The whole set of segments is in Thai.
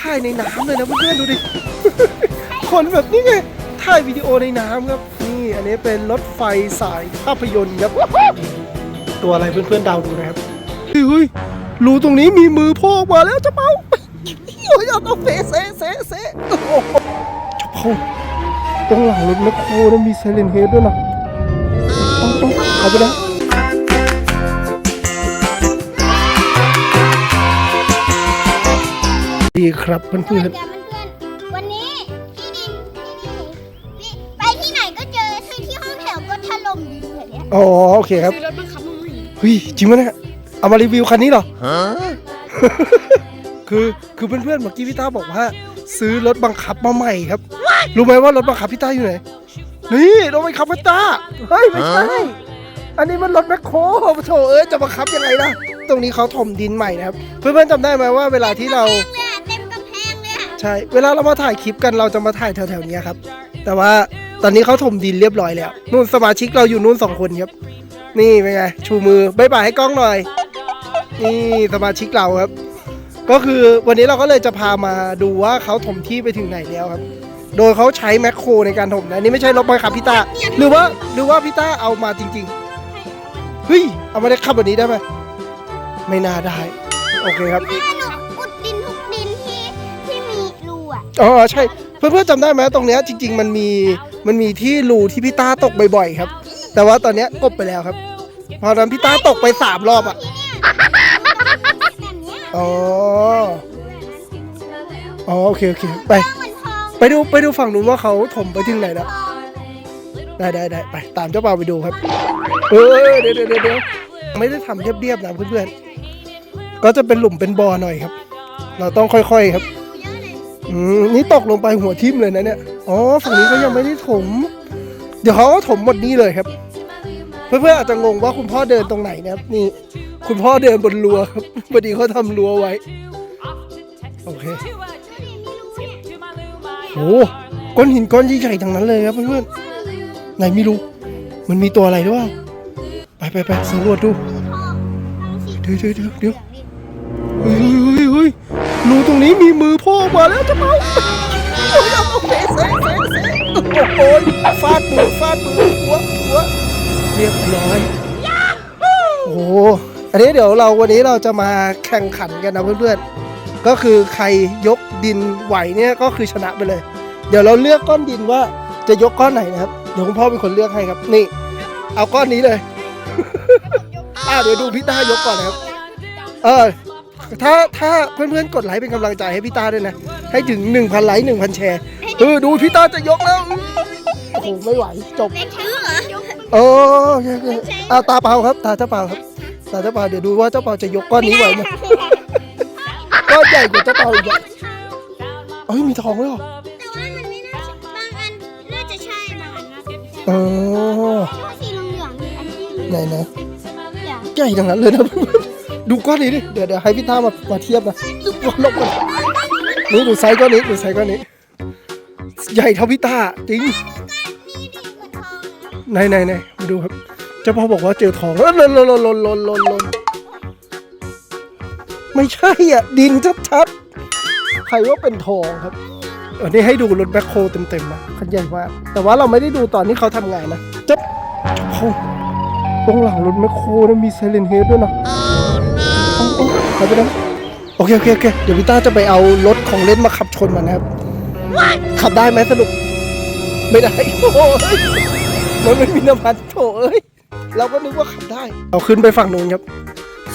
ถ่ายในน้ำเลยนะเพื่อนๆดูดิ คนแบบนี้ไง ถ่ายวิดีโอในน้ำครับ นี่อันนี้เป็นรถไฟสายภาพยนตร์ครับ ตัวอะไรเพื่อนๆเดาดูนะครับเฮ้ยเฮ้ยรูตรงนี้มีมือโผล่ออกมาแล้วเจะเป้าโอ้ยเอาต้องเฟะเซเซเซะโอ้โหเจะเป้าตรงหลังรถแมคโครมีไซเลนเฮดด้วยนะเอาเอาเอาไปแล้ว ดีครับเพื่อนเพื่อนๆวันนี้ที่ดินที่ดินไปที่ไหนก็เจอทั้งที่ห้องแถวก็ถล่มอยู่แบบเนี้ยๆอ๋อโอเคครับซื้อรถบังคับมาใหม่เฮ้ยจริงไหมเนี่ยเอามารีวิวคันนี้เหรอ คือคือเพื่อนๆเมื่อกี้พี่ต้าบอกว่า ซื้อรถบังคับมาใหม่ครับ รู้ไหมว่ารถบังคับพี่ต้าอยู่ไหน นี่รถบังคับพี่ต้าเฮ้ยไม่ใช่อันนี้มันรถแมคโครโถเอ้ยจะบังคับยังไงล่ะ ตรงนี้เขาถมดินใหม่นะครับ เพื่อนๆจำได้ไหมว่าเวลาที่เราเใช่ เวลาเรามาถ่ายคลิปกันเราจะมาถ่ายแถวๆนี้ครับ แต่ว่าตอนนี้เขาถมดินเรียบร้อยแล้ว นู่นสมาชิกเราอยู่นู่นสองคนครับ นี่เป็นไง ชูมือบายบายให้กล้องหน่อย นี่สมาชิกเราครับ ก็คือวันนี้เราก็เลยจะพามาดูว่าเขาถมที่ไปถึงไหนแล้วครับ โดยเขาใช้แมคโครในการถมนะอันนี่ไม่ใช่รถบังคับพี่ตา หรือว่าหรือว่าพี่ตาเอามาจริงๆ เฮ้ย เอามาได้ขับแบบนี้ได้ไหมไม่น่าได้ โอเคครับ อ๋อใช่เพื่อนๆจำได้ไหมตรงเนี้ยจริง ๆ มันมีมันมีที่รูที่พี่ต้าตกบ่อยๆครับ แต่ว่าตอนเนี้ยกบไปแล้วครับพราะตอนพี่ต้าตกไปสามรอบอะแบบเนี้ยอ๋ออ๋อโอเคโอเคไป ไปดูไปดูฝั่งนู้นว่าเขาถมไปถึงไหนแล้ว ได้ได้ได้ไปตามเจ้าบ่าวไปดูครับ เออเดี๋ยวเดี๋ยวเดี๋ยวไม่ได้ทำเรียบๆนะเพื่อนๆก็จะเป็นหลุมเป็นบ่อหน่อยครับ เราต้องค่อยๆครับ อืมนี่ตกลงไปหัวทิ่มเลยนะเนี่ย อ๋อ ฝั่งนี้เขายังไม่ได้ถม เดี๋ยวเขาก็ถมหมดนี่เลยครับ เพื่อนๆอาจจะงงว่าคุณพ่อเดินตรงไหนนะครับ นี่ คุณพ่อเดินบนรั้วครับพอดีเขาทำรั้วไว้ โอเค โอ้ก้อนหินก้อนใหญ่ๆทั้งนั้นเลยครับเพื่อนๆไหนไม่รู้ มันมีตัวอะไรหรือเปล่าไปไปไปสำรวจดู เดี๋ยวเดี๋ยวเดี๋ยวเดี๋ยว รูตรงนี้มีมือโผล่อมาแล้วจะเมาโอ้ยเอาเอาเซะเซะเซะเซะโอ้ยฟาดมือฟาดมือหัวหัวเรียบร้อยโอ้โหอันนี้เดี๋ยวเราวันนี้เราจะมาแข่งขันกันนะเพื่อนๆ ก็คือใครยกดินไหวเนี่ยก็คือชนะไปเลย เดี๋ยวเราเลือกก้อนดินว่าจะยกก้อนไหนนะครับ เดี๋ยวคุณพ่อเป็นคนเลือกให้ครับ นี่ เอาก้อนนี้เลยอ่าเดี๋ยวดูพี่ต้ายกก่อนนะครับ เออ ถ้าถ้าเพื่อนๆกดไลค์เป็นกำลังใจให้พี่ต้าด้วยนะ ให้ถึง 1,000 ไลค์ 1,000 แชร์เออดูพี่ต้าจะยกแล้วอื้อโอ้โหไม่ไหวจบ เล็กชื่อเหรอโอ้โอเคโอเคเอาตาเปล่าครับ ตาเจ้าเปล่าครับ ตาเจ้าเปล่าเดี๋ยวดูว่าเจ้าเปล่าจะยกก้อนนี้ไหวไหมก้อนใหญ่กว่าเจ้าเปล่าอีกอะเอ้ยมีทองด้วยเหรอแต่ว่ามันไม่น่าใช่บางอันน่าจะใช่บางอันน่าจะไม่ใช่อ๋อสีเหลืองๆนี่อันที่เหลืไหนองไหนอย่างใหญ่ทั้งนั้นเลยนะ ดูก้อนนี้ดิเดี๋ยวเดี๋ยวให้พี่ต้ามามาเทียบนะลบลบกันนี่ดูไซส์ก้อนนี้ดูไซส์ก้อนนี้ ใหญ่เท่าพี่ต้าจริงไหนไหนไหนมาดูครับเจ้าพ่อบอกว่าเจอทองแล้วลนลนลนลนลนลนไม่ใช่อะ ดินชัดๆใครว่าเป็นทองครับอันนี้ให้ดูรถแบ็คโฮเต็มๆนะคันใหญ่มากแต่ว่าเราไม่ได้ดูตอนที่เขาทำงานนะจับเขาตรงหลังรถแมคโครนะมีไซเลนเฮดด้วยนะ เอาเอาไปนะโอเคโอเคโอเคเดี๋ยวพี่ต้าจะไปเอารถของเล่นมาขับชนมันนะครับ ขับได้ไหมสรุป ไม่ได้โอ้ยมันไม่มีน้ำมันโถเอ้ยเราก็นึกว่าขับได้เราขึ้นไปฝั่งนู้นครับ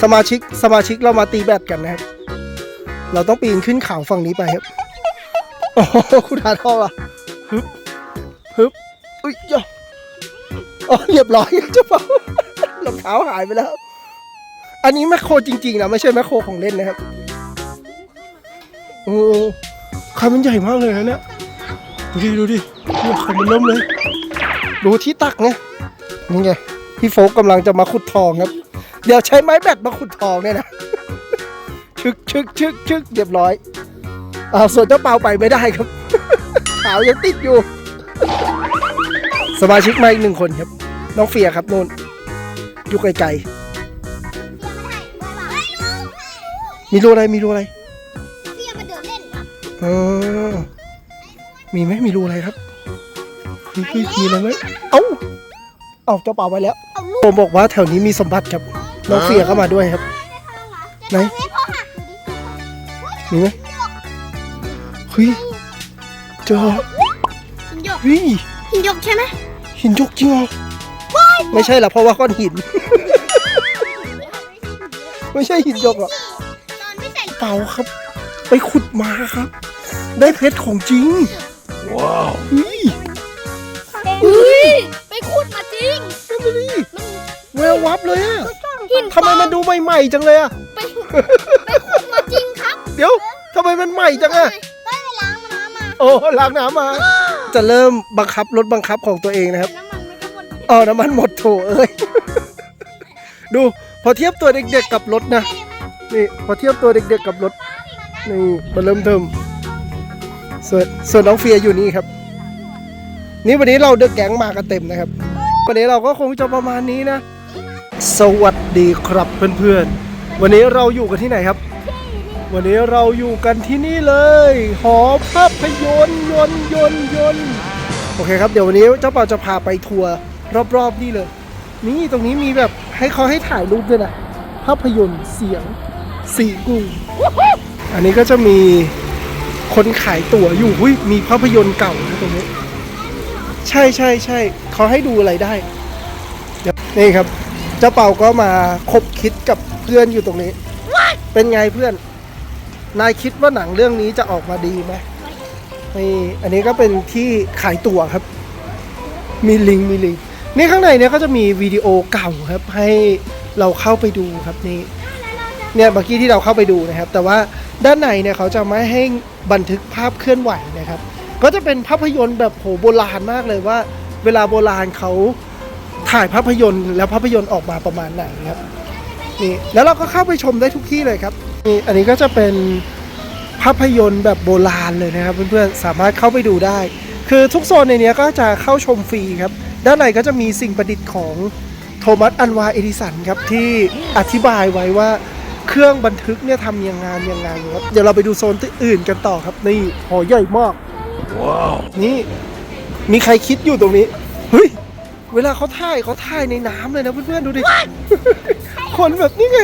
สมาชิกสมาชิกเรามาตีแบดกันนะครับ เราต้องปีนขึ้นเขาฝั่งนี้ไปครับ โอ้โหคุณหาทองอะฮึบฮึบอุ้ยย่าอ๋อเรียบร้อยเจ้าเปล่ารองเท้าหายไปแล้ว อันนี้แมคโครจริงๆนะไม่ใช่แมคโครของเล่นนะครับโอ้คันมันใหญ่มากเลยนะเนี่ยดูดิดูดิเนี่ยคันมันเริ่มเลย ดูที่ตักไงนี่ไงพี่โฟกกำลังจะมาขุดทองครับ เดี๋ยวใช้ไม้แบตมาขุดทองเนี่ยนะชึกชึกชึกชึกเรียบร้อยอ่าส่วนเจ้าเปาไปไม่ได้ครับขาวยังติดอยู่ สมาชิกมาอีกหนึ่งคนครับ น้องเฟียครับนู่นอยู่ไกลๆ มีรูอะไรมีรูอะไรเฟียมาเดินเล่นอออมีไหมมีรูอะไรครับมีมีมีอะไรไหมเอ้าเอาเจ้าเป่าไปแล้วเอาลูกผมบอกว่าแถวนี้มีสมบัติครับน้องเฟียก็มาด้วยครับ ไหน เฮ้ยพ่อหักดูดิมีไหมเฮ้ยเจอหินหยกเฮ้ยหินหยกใช่ไหมหินยกจริงเหรอไม่ใช่ละเพราะว่าก้อนหิน ไม่ใช่หินยกหรอกตอนไม่ใส่ เปล่าครับ ไปขุดมาครับ ได้เพชรของจริง ว้าวเฮ้ยเฮ้ยไปขุดมาจริงนั่นน่ะดิแวววับเลยอะหินทำไมมันดูใหม่ๆจังเลยอะไปไปขุดมาจริงครับ เดี๋ยวทำไมมันใหม่จังอะไปไปล้างน้ำมาโอ้ล้างน้ำมา จะเริ่มบังคับรถบังคับของตัวเองนะครับน้ำมันมันก็หมดอ๋อน้ำมันหมดโถเอ้ยดูพอเทียบตัวเด็กๆกับรถนะ นี่พอเทียบตัวเด็กๆกับรถนี่มันเริ่มเทิมส่วนส่วนน้องเฟียอยู่นี่ครับ นี่วันนี้เราเดอะแก๊งมากันเต็มนะครับ วันนี้เราก็คงจะประมาณนี้นะ สวัสดีครับเพื่อนๆ วันนี้เราอยู่กันที่ไหนครับ วันนี้เราอยู่กันที่นี่เลยหอภาพยนตร์ยนต์ยนต์ยนต์โอเคครับเดี๋ยววันนี้เจ้าป่าจะพาไปทัวร์รอบๆนี่เลย นี่ตรงนี้มีแบบให้เขาให้ถ่ายรูปด้วยนะภาพยนตร์เสียง สีกุ้ง อันนี้ก็จะมีคนขายตั๋วอยู่หุ้ยมีภาพยนตร์เก่านะตรงนี้ ใช่ใช่ใช่เขาให้ดูอะไรได้เดี๋ยวนี่ครับ เจ้าเป่าก็มาคบคิดกับเพื่อนอยู่ตรงนี้ เป็นไงเพื่อน นายคิดว่าหนังเรื่องนี้จะออกมาดีไหมนี่อันนี้ก็เป็นที่ขายตั๋วครับ มีลิงก์มีลิงก์นี่ข้างในเนี่ยก็จะมีวิดีโอเก่าครับให้เราเข้าไปดูครับนี่ เนี่ยเมื่อกี้ที่เราเข้าไปดูนะครับ แต่ว่าด้านในเนี่ยเขาจะไม่ให้บันทึกภาพเคลื่อนไหวนะครับ ก็จะเป็นภาพยนตร์แบบโหโบราณมากเลยว่า เวลาโบราณเขาถ่ายภาพยนตร์แล้วภาพยนตร์ออกมาประมาณไหนครับนี่แล้วเราก็เข้าไปชมได้ทุกที่เลยครับนี่อันนี้ก็จะเป็นภาพยนตร์แบบโบราณเลยนะครับ เพื่อนๆสามารถเข้าไปดูได้ คือทุกโซนในนี้ก็จะเข้าชมฟรีครับ ด้านในก็จะมีสิ่งประดิษฐ์ของโทมัสอันวาเอดิสันครับที่อธิบายไว้ว่า เครื่องบันทึกเนี่ยทำยังไงยังไงครับเดี๋ยวเราไปดูโซนที่อื่นกันต่อครับนี่หอใหญ่มากว้าวนี่มีใครคิดอยู่ตรงนี้เฮ้ยเวลาเขาถ่ายเขาถ่ายในน้ำเลยนะเพื่อนๆดูดิ คนแบบนี้ไง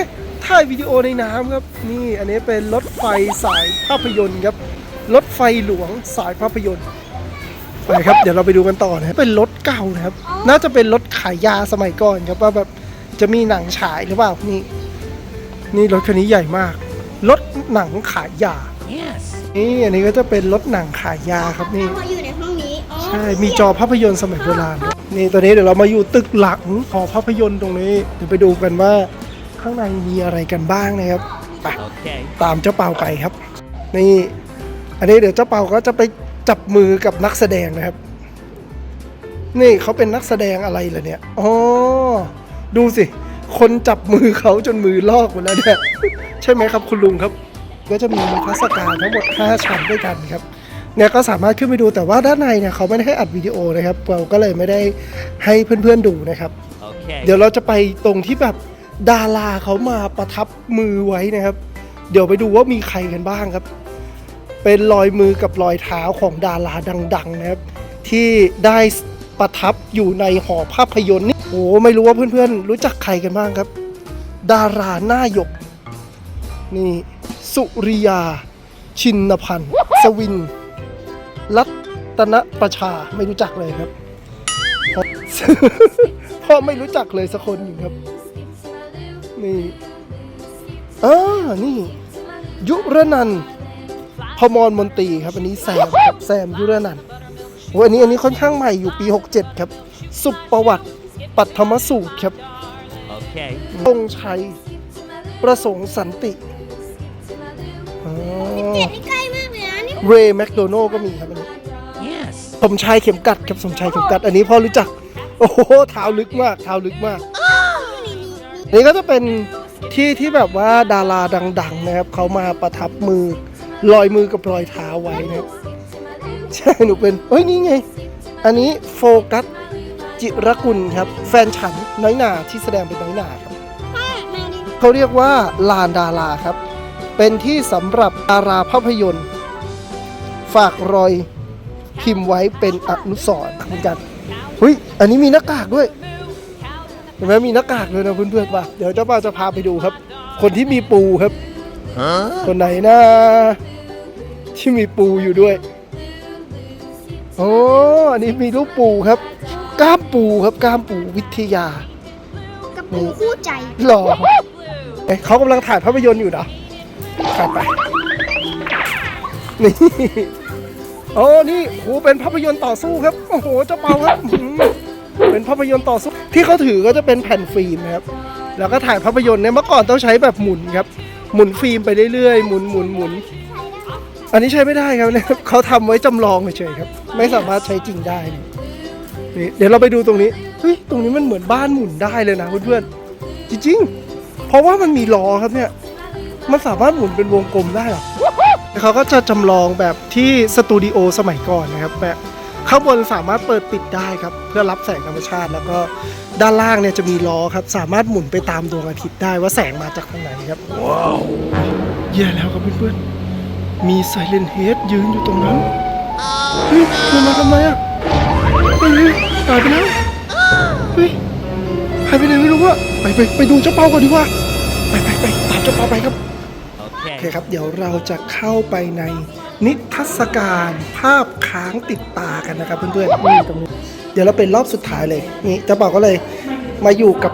ถ่ายวิดีโอในน้ำครับ นี่อันนี้เป็นรถไฟสายภาพยนตร์ครับ รถไฟหลวงสายภาพยนตร์ไปครับ เดี๋ยวเราไปดูกันต่อนะครับเป็นรถเก่านะครับ น่าจะเป็นรถขายยาสมัยก่อนครับว่าแบบจะมีหนังฉายหรือเปล่านี่ นี่รถคันนี้ใหญ่มาก รถหนังขายยานี่อันนี้ก็จะเป็นรถหนังขายยาครับนี่พออยู่ในห้องนี้อ๋อใช่ มีจอภาพยนตร์สมัยโบราณด้วยนี่ตอนนี้เดี๋ยวเรามาอยู่ตึกหลังหอภาพยนตร์ตรงนี้ เดี๋ยวไปดูกันว่าข้างในมีอะไรกันบ้างนะครับไป Okay. ตามเจ้าเปาไปครับ นี่ อันนี้เดี๋ยวเจ้าเปาก็จะไปจับมือกับนักแสดงนะครับ นี่เขาเป็นนักแสดงอะไรเหรอเนี่ย อ๋อ ดูสิ คนจับมือเขาจนมือลอกหมดแล้วเนี่ยใช่ไหมครับคุณลุงครับ ก็จะมีนิทรรศการทั้งหมด 5 ชั้นด้วยกันครับเนี่ยก็สามารถขึ้นไปดูแต่ว่าด้านในเนี่ยเขาไม่ได้ให้อัดวิดีโอนะครับเราก็เลยไม่ได้ให้เพื่อนๆดูนะครับ Okay. เดี๋ยวเราจะไปตรงที่แบบดาราเขามาประทับมือไว้นะครับ เดี๋ยวไปดูว่ามีใครกันบ้างครับ เป็นรอยมือกับรอยเท้าของดาราดัง ๆ นะครับ ที่ได้ประทับอยู่ในหอภาพยนตร์นี่ โอ้ไม่รู้ว่าเพื่อนๆ รู้จักใครกันบ้างครับ ดาราหน้าหยก นี่ สุริยา ชินพันธ์ สวิน รัตนประชาไม่รู้จักเลยครับพ่อไม่รู้จักเลยสักคนอยู่ครับ นี่อ่านี่ ยุรนันพมรมนตรีครับ อันนี้แซมครับแซมยุรนันโอ้อันนี้อันนี้ค่อนข้างใหม่อยู่ปี 67 ครับ สุปประวัติ ปัทมสูตรครับ Okay. ธงชัย ประสงค์สันติอ๋อเจ็ดนี่ใกล้มากเลยนะนี่เรย์แมคโดนัลก็มีครับอันนี้ Yes. สมชายเข็มกัดครับสมชายเข็มกัด อันนี้พ่อรู้จัก โอ้โหเท้าลึกมากเท้าลึกมาก นี่ก็จะเป็นที่ที่แบบว่าดาราดัง ๆ นะครับเขามาประทับมือรอยมือกับรอยเท้าไว้นะครับใช่หนูเป็นเฮ้ยนี่ไง อันนี้โฟกัส จิรกุลครับ แฟนฉันน้อยหนาที่แสดงเป็นน้อยหนาครับเขาเรียกว่าลานดาราครับ เป็นที่สำหรับดาราภาพยนตร์ ฝากรอยพิมพ์ไว้เป็นอนุสรณ์เหมือนกันเฮ้ยอันนี้มีหน้ากากด้วยเห็นไหมมีหน้ากากเลยนะเพื่อนๆป่ะเดี๋ยวเจ้าป่าวจะพาไปดูครับ คนที่มีปูครับคนไหนนะที่มีปูอยู่ด้วยโอ้อันนี้มีลูกปูครับ กล้ามปูครับกล้ามปูวิทยา กับปูคู่ใจหรอเอ๊ะเขากำลังถ่ายภาพยนตร์อยู่เหรอถ่ายไปนี่โอ้นี่โหเป็นภาพยนตร์ต่อสู้ครับโอ้โหเจ้าเปาครับอื้อหือเป็นภาพยนตร์ต่อสู้ที่เขาถือก็จะเป็นแผ่นฟิล์มนะครับ แล้วก็ถ่ายภาพยนตร์เนี่ยเมื่อก่อนต้องใช้แบบหมุนครับ หมุนฟิล์มไปเรื่อยๆหมุนหมุนหมุนอันนี้ใช้ไม่ได้ครับเนี่ยเขาทำไว้จำลองเฉยๆครับ ไม่สามารถใช้จริงได้นี่ นี่เดี๋ยวเราไปดูตรงนี้เฮ้ยตรงนี้มันเหมือนบ้านหมุนได้เลยนะเพื่อนๆจริงๆ เพราะว่ามันมีล้อครับเนี่ย มันสามารถหมุนเป็นวงกลมได้เหรอเขาก็จะจำลองแบบที่สตูดิโอสมัยก่อนนะครับแบบข้างบนสามารถเปิดปิดได้ครับ เพื่อรับแสงธรรมชาติ แล้วก็ด้านล่างเนี่ยจะมีล้อครับ สามารถหมุนไปตามดวงอาทิตย์ได้ว่าแสงมาจากทางไหนครับว้าวแย่แล้วครับเพื่อนๆมีไซเลนเฮดยืนอยู่ตรงนั้นเฮ้ยมันมาทำไมอะ เฮ้ยเฮ้ยตายไปแล้วเฮ้ยหายไปไหนไม่รู้อะไปไปไปดูเจ้าเปาก่อนดีกว่า ไปไปไปตามเจ้าเปาไปครับ โอเคครับ เดี๋ยวเราจะเข้าไปในนิทรรศการภาพค้างติดตากันนะครับเพื่อนๆนี่ตรงนี้ เดี๋ยวเราเป็นรอบสุดท้ายเลย นี่เจ้าเปาก็เลยมาอยู่กับ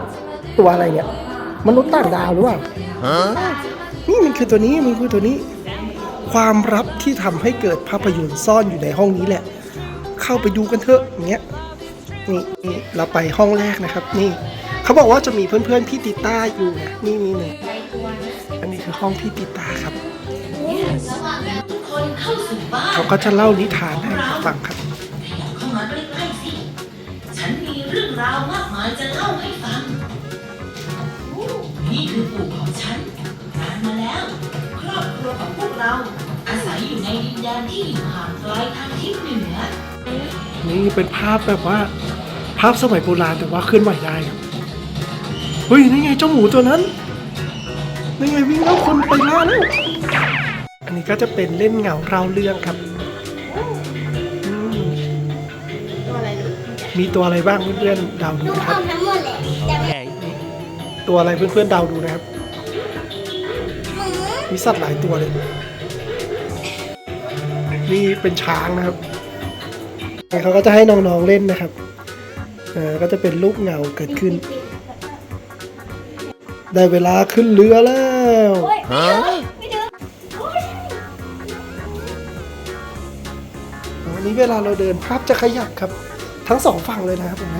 ตัวอะไรเนี่ย มนุษย์ต่างดาวหรือเปล่านี่มันคือตัวนี้มันคือตัวนี้ ความลับที่ทำให้เกิดภาพยนตร์ซ่อนอยู่ในห้องนี้แหละ เข้าไปดูกันเถอะอย่างเงี้ยนี่นี่เราไปห้องแรกนะครับ นี่เขาบอกว่าจะมีเพื่อนๆพี่ติต้าอยู่นะนี่นี่นี่งอันนี้คือห้องพี่ติต้าครับเขาก็จะเล่านิทานให้ฟังครับเข้ามาใกล้ๆสิฉันมีเรื่องราวมากมายจะเล่าให้ฟังนี่คือปู่ของฉันนานมาแล้ว ครอบครัวของพวกเราอาศัยอยู่ในดินแดนที่อยู่ห่างไกลทางทิศเหนือ นี่เป็นภาพแบบว่า ภาพสมัยโบราณแต่ว่าเคลื่อนไหวได้ครับเฮ้ยนี่ไงเจ้าหมูตัวนั้นนี่ไงวิ่งแล้วคนไปล่าแล้วอันนี้ก็จะเป็นเล่นเงาเราเรื่องครับอืมตัวอะไรลูกมีตัวอะไรบ้างเพื่อนๆเดาดูลูกนะครับเอาทั้งหมดเลยแต่ไม่ตัวอะไรเพื่อนๆเดาดูนะครับหมูมีสัตว์หลายตัวเลย นี่เป็นช้างนะครับ เขาก็จะให้น้องๆเล่นนะครับเออก็จะเป็นรูปเงาเกิดขึ้น ได้เวลาขึ้นเรือแล้วโอ้ยไม่ถึงโอ้ยวันนี้เวลาเราเดินภาพจะขยับครับ ทั้งสองฝั่งเลยนะครับเห็นไหม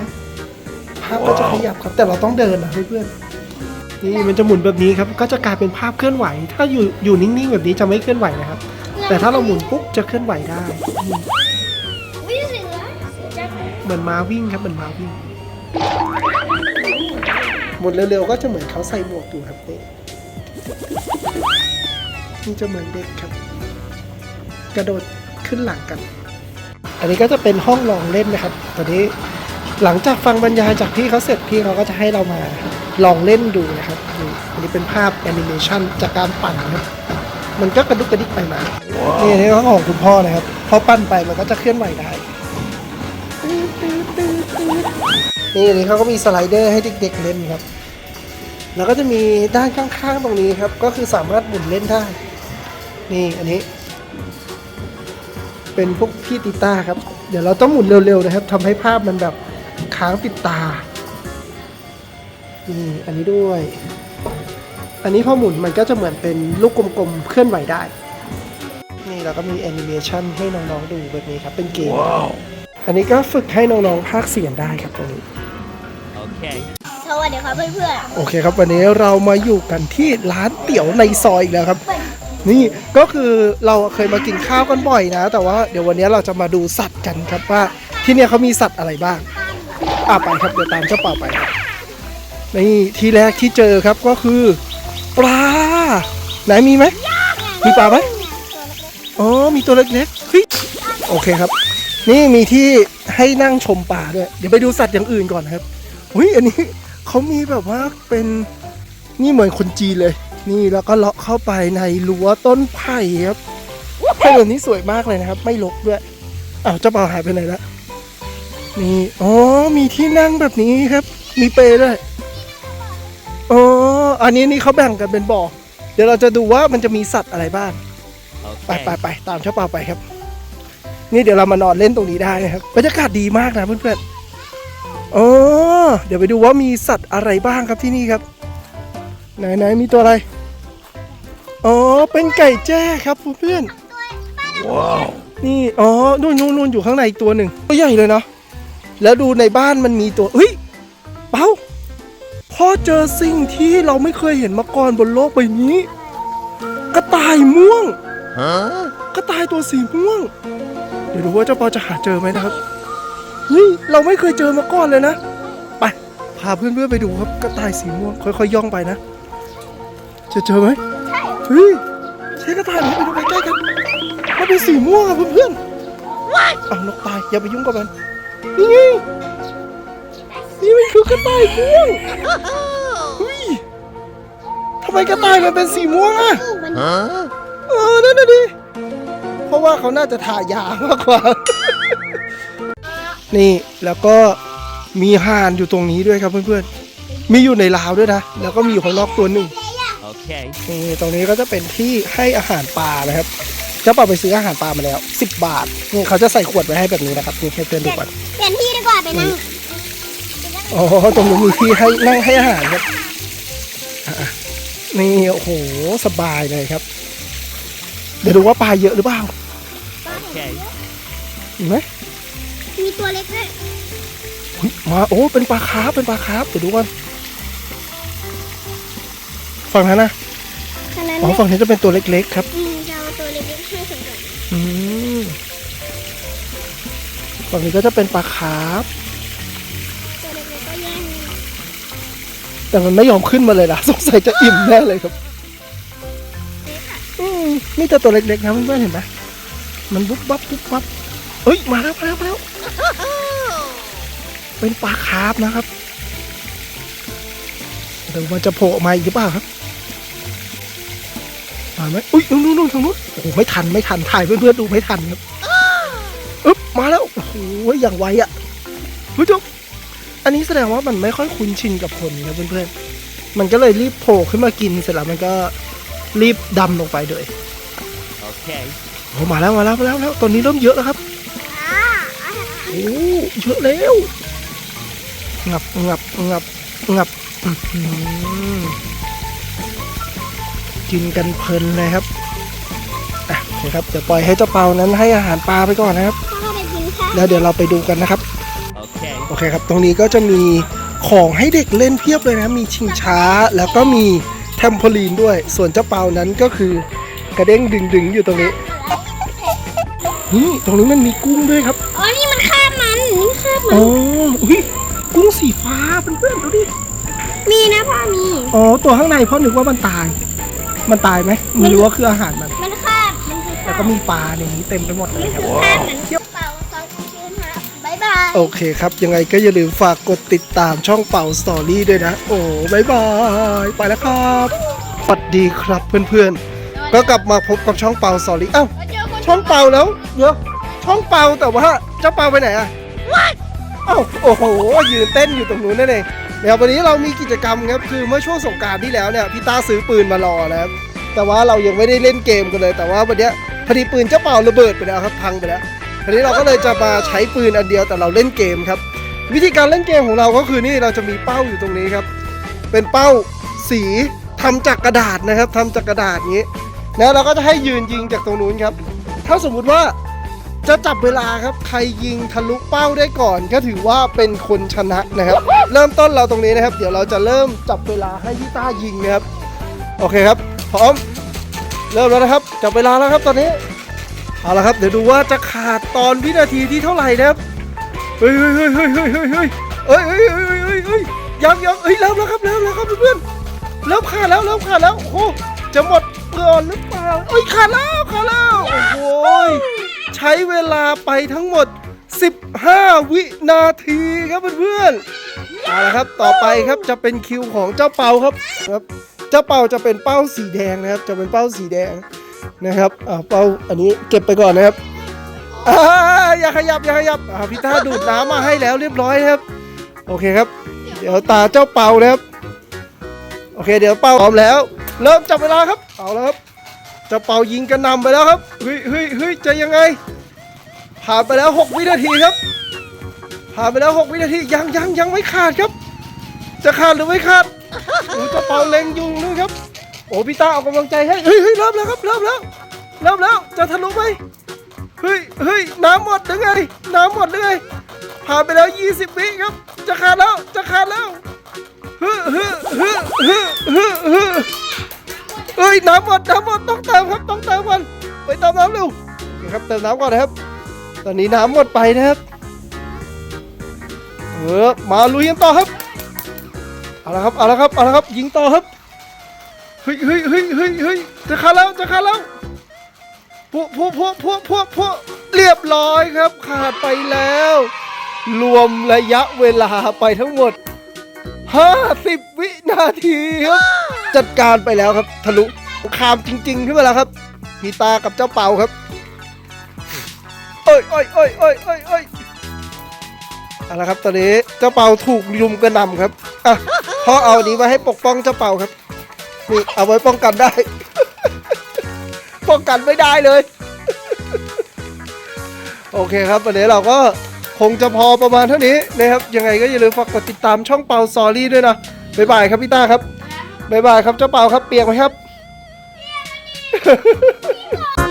ภาพก็จะขยับครับแต่เราต้องเดินนะเพื่อนๆนี่มันจะหมุนแบบนี้ครับก็จะกลายเป็นภาพเคลื่อนไหว ถ้าอยู่อยู่นิ่งๆแบบนี้จะไม่เคลื่อนไหวนะครับ แต่ถ้าเราหมุนปุ๊บจะเคลื่อนไหวได้ เหมือนม้าวิ่งครับเหมือนม้าวิ่ง หมดเร็วๆก็จะเหมือนเขาใส่หมวกอยู่ครับนี่นี่จะเหมือนเด็กครับ กระโดดขึ้นหลังกัน อันนี้ก็จะเป็นห้องลองเล่นนะครับตอนนี้หลังจากฟังบรรยายจากพี่เขาเสร็จพี่เขาก็จะให้เรามาลองเล่นดูนะครับนี่อันนี้เป็นภาพแอนิเมชันจากการปั่นนะครับมันก็กระดุกกระดิกไปมา นี่นนี้ก็ของคุณพ่อนะครับ พอปั้นไปมันก็จะเคลื่อนไหวได้ นี่อันนี้เขาก็มีสไลเดอร์ให้เด็กๆเล่นครับ แล้วก็จะมีด้านข้างๆตรงนี้ครับ ก็คือสามารถหมุนเล่นได้ นี่อันนี้ เป็นพวกพี่ติต้าครับ เดี๋ยวเราต้องหมุนเร็วๆนะครับทำให้ภาพมันแบบค้างติดตา นี่อันนี้ด้วย อันนี้พอหมุนมันก็จะเหมือนเป็นลูกกลมๆเคลื่อนไหวได้ นี่เราก็มีแอนิเมชันให้น้องๆดูแบบนี้ครับ เป็นเกมอันนี้ก็ฝึกให้น้องๆพากย์เสียงได้ครับตรงนี้ สวัสดีครับเพื่อนโอเคครับวันนี้เรามาอยู่กันที่ร้านเตี๋ยวในซอยอีกแล้วครับๆเปิดนี่ก็คือเราเคยมากินข้าวกันบ่อยนะ แต่ว่าเดี๋ยววันนี้เราจะมาดูสัตว์กันครับว่า ที่เนี่ยเขามีสัตว์อะไรบ้างอะไปครับเดี๋ยวตามเจ้าเป่าไปครับนี่ที่แรกที่เจอครับก็คือปลาไหนมีไหมมีปลาไหมอ๋อมีตัวเล็กๆเฮ้ยโอเคครับ นี่มีที่ให้นั่งชมป่าด้วย เดี๋ยวไปดูสัตว์อย่างอื่นก่อนครับ อุ้ยอันนี้เขามีแบบว่าเป็นนี่เหมือนคนจีนเลย นี่แล้วก็เลาะเข้าไปในรั้วต้นไผ่ครับให้แบบนี้สวยมากเลยนะครับ ไม่ลกด้วยอ้าวเจ้าเปาหายไปไหนละนี่อ๋อมีที่นั่งแบบนี้ครับ มีเปรด้วยอ๋ออันนี้นี่เขาแบ่งกันเป็นบ่อเดี๋ยวเราจะดูว่ามันจะมีสัตว์อะไรบ้างไปไปไปตามเจ้าเปาไปครับ นี่เดี๋ยวเรามานอนเล่นตรงนี้ได้นะครับบรรยากาศดีมากนะเพื่อนๆ อ๋อเดี๋ยวไปดูว่ามีสัตว์อะไรบ้างครับที่นี่ครับ ไหนไหนมีตัวอะไร อ๋อ เป็นไก่แจ้ครับเพื่อนๆนี่ อ๋อ นู่นนู่นนู่นอยู่ข้างในอีกตัวหนึ่งตัวใหญ่เลยเนาะ แล้วดูในบ้านมันมีตัวเฮ้ย เปาพ่อเจอสิ่งที่เราไม่เคยเห็นมาก่อนบนโลกใบนี้ กระต่ายม่วง กระต่ายตัวสีม่วง เดี๋ยวดูว่าเจ้าปอจะหาเจอไหมนะครับ เฮ้ย เราไม่เคยเจอมาก่อนเลยนะ ไป พาเพื่อนๆไปดูครับกระต่ายสีม่วงค่อยๆย่องไปนะ จะเจอไหมใช่เฮ้ยใช่กระต่ายไหมไปดูใกล้ๆกันมันเป็นสีม่วงอะเพื่อนๆอ้าวนกตายอย่าไปยุ่งกับมัน นี่ไงนี่มันคือกระต่ายม่วงเฮ้ยทำไมกระต่ายมันเป็นสีม่วงอะมันเออนั่นน่ะดิเพราะว่าเขาน่าจะทายามากกว่า นี่แล้วก็มีห่านอยู่ตรงนี้ด้วยครับเพื่อนๆ มีอยู่ในราวด้วยนะ แล้วก็มีอยู่ข้างนอกตัวหนึ่ง Okay. นี่ตรงนี้ก็จะเป็นที่ให้อาหารปลานะครับเจ้าป่าไปซื้ออาหารปลามาแล้ว 10 บาทนี่เขาจะใส่ขวดไว้ให้แบบนี้นะครับนี่ให้เพื่อนดูก่อนเปลี่ยนที่ดีกว่าไปนั่งอ๋อตรงนี้มีที่ให้นั่งให้อาหารครับอะๆนี่โอ้โหสบายเลยครับ เดี๋ยวดูว่าปลาเยอะหรือเปล่า Okay. เห็นไหม มีตัวเล็กด้วยอุ๊ยมาโอ้เป็นปลาคาร์ฟเป็นปลาคาร์ฟเดี๋ยวดูก่อนฝั่งนั้นนะขนาดอ๋อนี้ฝั่งนี้จะเป็นตัวเล็กๆครับ อืมจะเอาตัวเล็กๆให้สมบัติอืมฝั่งนี้ก็จะเป็นปลาคาร์ฟตัวเล็กๆก็แย่งแต่มันไม่ยอมขึ้นมาเลยนะสงสัยจะอิ่มแน่เลยครับอืมนี่จะตัวเล็กๆนะเพื่อนๆเห็นไหมมันบุ๊บบับบุ๊บบับเอ้ยมาแล้วมาแล้วมาแล้ว เป็นปลาคาร์ฟนะครับเดี๋ยวมันจะโผล่ออกมาอีกหรือเปล่าครับมาไหมอุ้ยนู่นนู่นนู่นทางนู้นโอ้โหไม่ทันไม่ทันถ่ายเพื่อนๆดูไม่ทันครับอึ๊บมาแล้วโอ้โหอย่างไวอะผู้ชมอันนี้แสดงว่ามันไม่ค่อยคุ้นชินกับคนนะเพื่อนๆมันก็เลยรีบโผล่ขึ้นมากินเสร็จแล้วมันก็รีบดำลงไปเลย Okay. โอ้มาแล้วมาแล้วมาแล้วแล้วตอนนี้เริ่มเยอะแล้วครับอ่าอาหาร โอ้เยอะแล้วงับงับงับงับอื้อหือกินกันเพลินเลยครับอะโอเคครับเดี๋ยวปล่อยให้เจ้าเปานั้นให้อาหารปลาไปก่อนนะครับพ่อไปกินข้าวแล้วเดี๋ยวเราไปดูกันนะครับ Okay. โอเคครับ ตรงนี้ก็จะมีของให้เด็กเล่นเพียบเลยนะ มีชิงช้าแล้วก็มีแทมโพลีนด้วย ส่วนเจ้าเปานั้นก็คือกระเด้งดึงดึงๆอยู่ตรงนี้ นี่ตรงนี้มันมีกุ้งด้วยครับ อ๋อนอุ้ยกุ้งสีฟ้าเพื่อนๆดูดิ มีนะพ่อมี อ๋อ ตัวข้างในพ่อนึกว่ามันตาย มันตายไหมไม่รู้ว่าคืออาหารมัน มันคาบมันคือแล้วคาก็บมีปลาในนี้เต็มไปหมดเลยนี่ครับคือคาบเหมือนเป่าซอสชื่นฮะบ๊ายบาย โอเคครับ ยังไงก็อย่าลืมฝากกดติดตามช่องเป่าสตอรี่ด้วยนะ โอ้บายบาย ไปแล้วครับสวัสดีครับเพื่อนๆ ก็กลับมาพบกับช่องเป่าสตอรี่อ้าวเจอคนช่องเป่าแล้วเดี๋ยวช่องเป่าแต่ว่าเจ้าเป่าไปไหนอะเอ้าโอ้โห ยืนเต้นอยู่ตรงนู้นนั่นเองเดี๋ยววันนี้เรามีกิจกรรมครับคือเมื่อช่วงสงกรารที่แล้วเนี่ยพี่ตาซื้อปืนมารอนะครับแต่ว่าเรายังไม่ได้เล่นเกมกันเลย แต่ว่าวันเนี้ยพอดีปืนเจ้าเป่าระเบิดไปแล้วครับพังไปแล้วทีนี้เราก็เลยจะมาใช้ปืนอันเดียวแต่เราเล่นเกมครับ วิธีการเล่นเกมของเราก็คือนี่เราจะมีเป้าอยู่ตรงนี้ครับ เป็นเป้าสีทำจากกระดาษนะครับทำจากกระดาษนี้แล้วเราก็จะให้ยืนยิงจากตรงนู้นครับ ถ้าสมมุติว่า จะจับเวลาครับ ใครยิงทะลุเป้าได้ก่อน ก็ถือว่าเป็นคนชนะนะครับ เริ่มต้นเราตรงนี้นะครับ เดี๋ยวเราจะเริ่มจับเวลาให้พี่ต้ายิงนะครับ โอเคครับ พร้อม เริ่มแล้วนะครับ จับเวลาแล้วครับตอนนี้ เอาละครับ เดี๋ยวดูว่าจะขาดตอนวินาทีที่เท่าไหร่นะครับ เฮ้ยเฮ้ยเฮ้ยเฮ้ยเฮ้ยเฮ้ยเฮ้ยเฮ้ยเฮ้ยเฮ้ยเฮ้ยเฮ้ยยังยังเฮ้ยเริ่มแล้วครับเริ่มแล้วครับเพื่อนเริ่มขาดแล้วเริ่มขาดแล้ว โอ้จะหมดก่อนหรือเปล่าเอ้ยขาดแล้วขาดแล้ว โอ้โห ใช้เวลาไปทั้งหมด 15 วินาทีครับเพื่อนๆเอาละครับ ต่อไปครับจะเป็นคิวของเจ้าเปาครับครับ เจ้าเปาจะเป็นเป้าสีแดงนะครับ จะเป็นเป้าสีแดงนะครับอ่าเป้าอันนี้เก็บไปก่อนนะครับอ่าอย่าขยับอย่าขยับอ่าพี่ต้าดูดน้ำมาให้แล้วเรียบร้อยครับ โอเคครับ เดี๋ยวตาเจ้าเปานะครับ โอเค เดี๋ยวเปาพร้อมแล้ว เริ่มจับเวลาครับ เอาแล้วครับ จ้าเป่ายิงกระนำไปแล้วครับเฮ้ยเฮ้ยเฮ้ยจะยังไง ผ่านไปแล้ว 6 วินาทีครับ ผ่านไปแล้ว 6 วินาทียังยังยังไม่ขาดครับ จะขาดหรือไม่ขาดโอ้เจ้าเปาเล็งยุงนู่นครับ โอ้พี่ตาเอากำลังใจให้เฮ้ยเฮ้ยเริ่มแล้วครับเริ่มแล้วเริ่มแล้วจะทะลุไหมเฮ้ยเฮ้ยน้ำหมดหรือไงน้ำหมดหรือไงผ่านไปแล้ว 20 วิครับ จะขาดแล้วจะขาดแล้วฮึฮึฮึฮึฮึฮึ ยน้ำหมดน้ำหมดต้องเติมครับต้องเติมก่อนไปเติมน้ำเร็วโอเครับเติมน้ำก่อนนะครับ ตอนนี้น้ำหมดไปนะครับเออมาลุยกันต่อครับเอาละครับเอาละครับเอาละครับยิงต่อครับเฮ้ยเฮ้ยเฮ้ยเฮ้ยเฮ้ยจะขาดแล้วจะขาดแล้วพวกพวกพวกพวกพวกพวกเรียบร้อยครับ ขาดไปแล้ว รวมระยะเวลาไปทั้งหมด 50 วินาทีครับ จัดการไปแล้วครับทะลุ คามจริง ๆ ขึ้นมาแล้วครับพีตากับเจ้าเป่าครับเอ้ยเอ้ยเอ้ยเอ้ยเอ้ยเอ้ยเอาละครับตอนนี้เจ้าเป่าถูกลุมกระหน่ำครับอะพ่อเอาอันนี้ไว้ให้ปกป้องเจ้าเป่าครับนี่เอาไว้ป้องกันได้ ป้องกันไม่ได้เลย โอเคครับวันนี้เราก็คงจะพอประมาณเท่านี้นะครับ ยังไงก็อย่าลืมฝากกดติดตามช่องเปาซอรี่ด้วยนะบ๊ายบายครับพี่ต้าครับบ๊ายบายครับเจ้าเปาครับเปียกไหมครับ 呵呵呵。